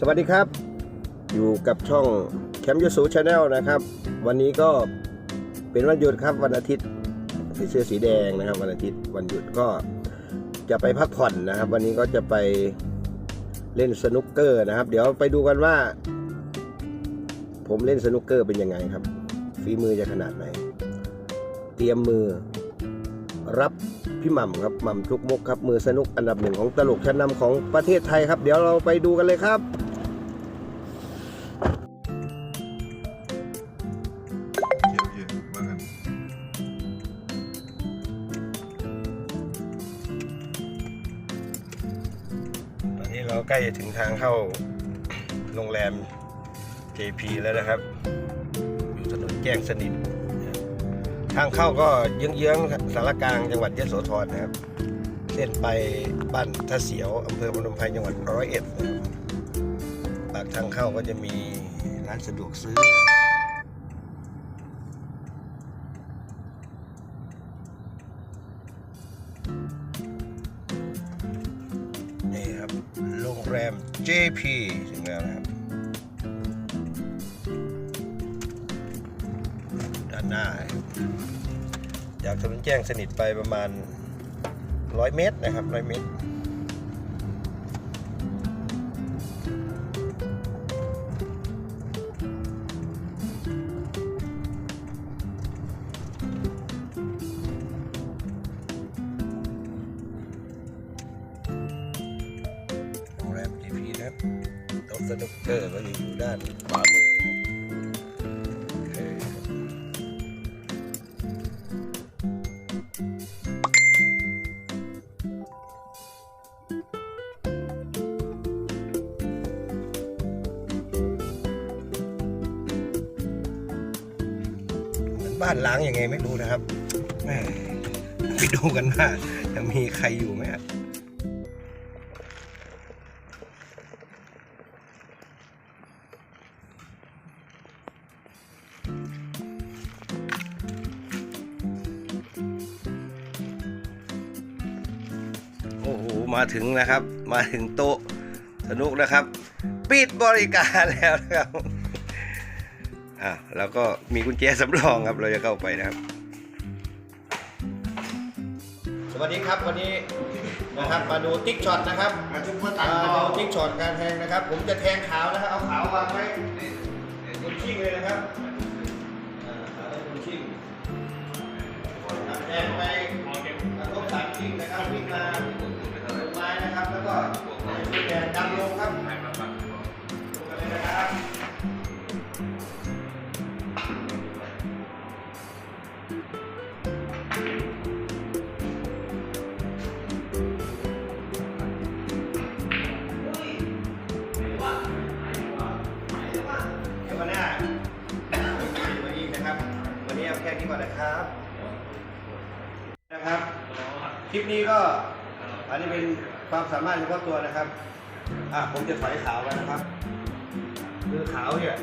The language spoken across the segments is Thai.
สวัสดีครับ อยู่กับช่องแคมป์ยูสูชาแนลนะครับ วันนี้ก็เป็นวันหยุดครับวันอาทิตย์ใส่เสื้อสีแดงนะครับ วันอาทิตย์วันหยุดก็จะไปพักผ่อนนะครับ วันนี้ก็จะไปเล่นสนุกเกอร์นะครับ เดี๋ยวไปดูกันว่า ผมเล่นสนุกเกอร์เป็นยังไงครับฝีมือจะขนาดไหน เตรียมมือรับพี่หม่ำครับหม่ำทุกมกครับมือสนุกอันดับหนึ่งของตลกชั้นนำของประเทศไทยครับ เดี๋ยวเราไปดูกันเลยครับ เราใกล้จะถึงทางเข้าโรงแรม JP แล้วนะครับ อยู่ถนนแจ้งสนิท ทางเข้าก็เยื้องๆสารกลางจังหวัดยโสธรนะครับ เส้นไปบ้านท่าเสียวอำเภอพนมไพรจังหวัดร้อยเอ็ดนะครับปากทางเข้าก็จะมีร้านสะดวกซื้อ รงแรม JP ถึงแล้วนะครับ ด้านหน้าครับจากถนนแจ้งสนิทไปประมาณ 100 เมตรนะครับ 100 เมตร โต๊ะสนุกเกอร์ก็อยู่ด้านขวามือครับโอเคเหมือนบ้านล้างยังไงไม่รู้นะครับไปดูกันว่าจะมีใครอยู่ไหมครับ มาถึงนะครับ มาถึงโต๊ะสนุกนะครับ ปิดบริการแล้วนะครับอ่าแล้วก็มีกุญแจสำรองครับ เราจะเข้าไปนะครับ สวัสดีครับวันนี้นะครับมาดูติ๊กช็อตนะครับอาชุบมามาตัดดูติ๊กช็อตการแทงนะครับ ผมจะแทงขาวนะครับ เอาขาววางไว้บนชิ่งเลยนะครับอ่าขาวไว้บนชิ่งแทงไป ดงดำลงครับลงกันเลยนะครับเดี๋ยววันหน้ามาอีกนะครับ วันนี้เอาแค่นี้ก่อนนะครับ นะครับ คลิปนี้ก็อันนี้เป็นความสามารถเฉพาะตัวนะครับ อะผมจะถอยขาวแล้วนะครับ คือขาวเนี่ย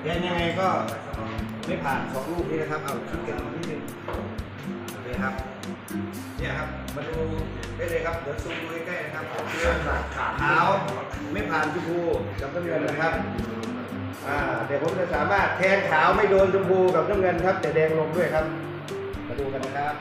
แทนยังไงก็ไม่ผ่านสองลูกนี้นะครับ เอาคิดกันนิดนึงโอเคครับ เนี่ยครับ มาดูได้เลยครับ เดี๋ยวซูมดูใกล้ๆนะครับเคือขาวไม่ผ่านชมพูกับน้ำเงินนะครับ อ่า เดี๋ยวผมจะสามารถแทงขาวไม่โดนชมพูกับน้ำเงินครับ แต่แดงลงด้วยครับ มาดูกันนะครับ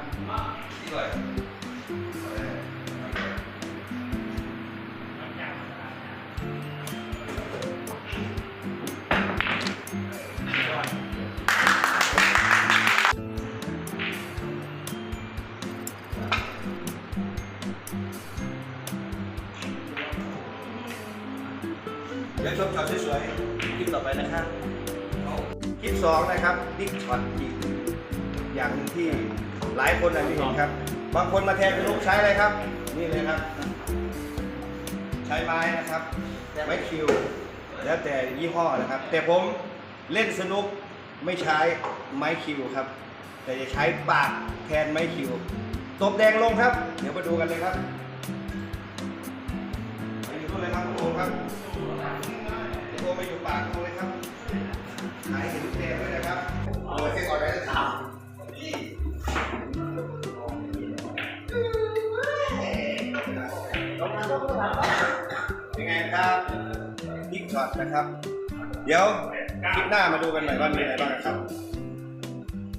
เดี๋ยวชมช็อตสวยๆคลิปต่อไปนะครับคลิปสองนะครับบิ๊กช็อตอีกอย่างหนึ่งที่หลายคนอาจจะเห็นครับ บางคนมาแทนเป็นลูกใช้อะไรครับ นี่เลยครับ ใช้ไม้นะครับไม้คิว แล้วแต่ยี่ห้อนะครับ แต่ผมเล่นสนุกไม่ใช้ไม้คิวครับ แต่จะใช้ปากแทนไม้คิวตบแดงลงครับ เดี๋ยวมาดูกันเลยครับ ครับคุณโอมครับคุณโอมาอยู่ปากตรเลยครับหายเห็นลูกแดงด้วยนะครับโอ้ยแค่ก่อนได้จะถามเป็นไงครับพิกช็อตนะครับ เดี๋ยวคลิปหน้ามาดูกันหน่อยว่ามีอะไรบ้างครับ